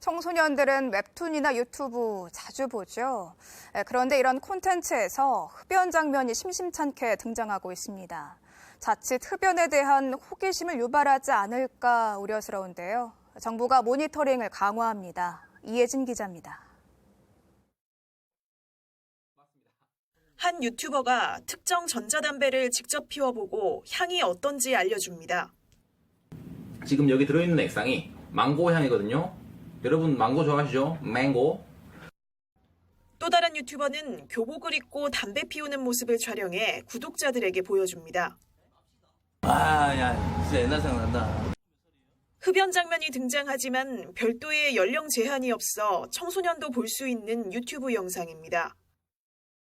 청소년들은 웹툰이나 유튜브 자주 보죠. 에, 그런데 이런 콘텐츠에서 흡연 장면이 심심찮게 등장하고 있습니다. 자칫 흡연에 대한 호기심을 유발하지 않을까 우려스러운데요. 정부가 모니터링을 강화합니다. 이혜진 기자입니다. 한 유튜버가 특정 전자담배를 직접 피워보고 향이 어떤지 알려줍니다. 지금 여기 들어있는 액상이 망고 향이거든요. 여러분 망고 좋아하시죠? 망고. 또 다른 유튜버는 교복을 입고 담배 피우는 모습을 촬영해 구독자들에게 보여줍니다. 아, 야, 진짜 옛날 생각난다. 흡연 장면이 등장하지만 별도의 연령 제한이 없어 청소년도 볼 수 있는 유튜브 영상입니다.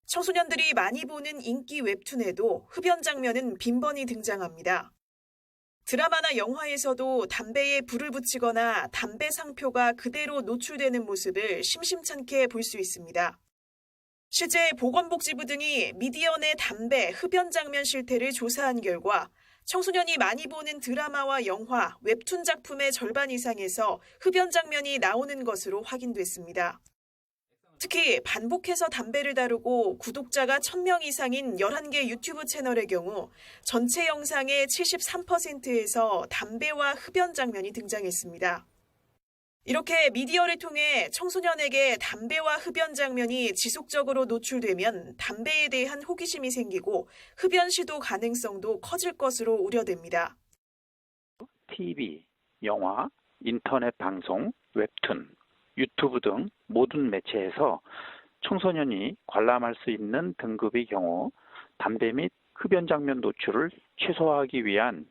청소년들이 많이 보는 인기 웹툰에도 흡연 장면은 빈번히 등장합니다. 드라마나 영화에서도 담배에 불을 붙이거나 담배 상표가 그대로 노출되는 모습을 심심찮게 볼 수 있습니다. 실제 보건복지부 등이 미디어 내 담배 흡연 장면 실태를 조사한 결과 청소년이 많이 보는 드라마와 영화, 웹툰 작품의 절반 이상에서 흡연 장면이 나오는 것으로 확인됐습니다. 특히 반복해서 담배를 다루고 구독자가 1000명 이상인 11개 유튜브 채널의 경우 전체 영상의 73%에서 담배와 흡연 장면이 등장했습니다. 이렇게 미디어를 통해 청소년에게 담배와 흡연 장면이 지속적으로 노출되면 담배에 대한 호기심이 생기고 흡연 시도 가능성도 커질 것으로 우려됩니다. TV, 영화, 인터넷 방송, 웹툰, 유튜브 등 모든 매체에서 청소년이 관람할 수 있는 등급의 경우 담배 및 흡연 장면 노출을 최소화하기 위한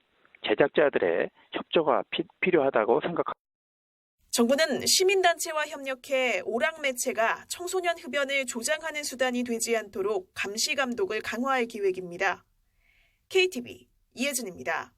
제작자들의 협조가 피- 필요하다고 생각합니다. 정부는 시민단체와 협력해 오락 매체가 청소년 흡연을 조장하는 수단이 되지 않도록 감시 감독을 강화할 계획입니다. KTV 이혜진입니다.